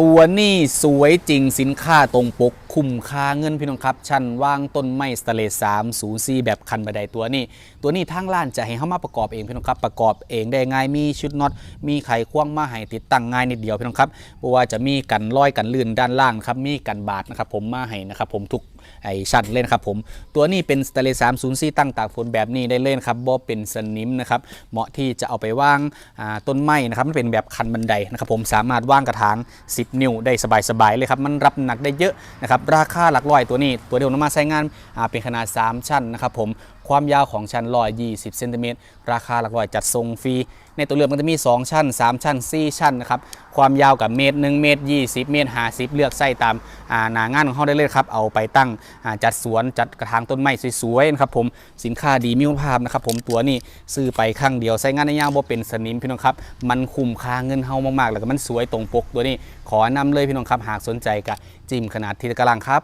ตัวนี้สวยจริงสินค้าตรงปก คุ้มค่าเงินพี่น้องครับ ชั้นวางต้นไม้สเตเลส3 0 4แบบคันบันไดตัวนี้ ตัวนี้ทางร้านจะให้เข้ามาประกอบเองพี่น้องครับ ประกอบเองได้ง่ายมีชุดน็อตมีไขควงมาให้ติดตั้งง่ายนิดเดียวพี่น้องครับเพราะว่าจะมีกันรอยกันลื่นด้านล่างครับมีกันบาดนะครับผมมาให้นะครับผมทุกไอชั้นเลยนะครับผมตัวนี้เป็นสเตเลส3 0 4ตั้งตากฝนแบบนี้ได้เลยนครับบ่เป็นสนิมนะครับเหมาะที่จะเอาไปวางต้นไม้นะครับมันเป็นแบบคันบันไดนะครับผมสามารถวางกระถาง10 นิ้วได้สบายๆเลยครับ มันรับหนักได้เยอะนะครับ ราคาหลักร้อยตัวนี้ ตัวเดียวนำมาใช้งานเป็นขนาด 3 ชั้นนะครับผม ความยาวของชั้น120เซนติเมตรราคาหลักร้อยจัดทรงฟรี ในตัวเลือกมันจะมี 2 ชั้น 3 ชั้น 4 ชั้นนะครับ ความยาวกับเมตร 1 เมตร 20 เมตร 50 เลือกใส่ตามหนางานของเขาได้เลยครับ เอาไปตั้งจัดสวนจัดกระถางต้นไม้สวยๆนะครับผมสินค้าดีมีคุณภาพนะครับผมตัวนี้ซื้อไปครั้งเดียวใช้งานในยาวบ่เป็นสนิมพี่น้องครับมันคุ้มค่าเงินเฮามากๆ แล้วก็มันสวยตรงปกตัวนี้ขอแนะนำเลยพี่น้องครับหากสนใจกับจิมขนาดทีละกำลังครับ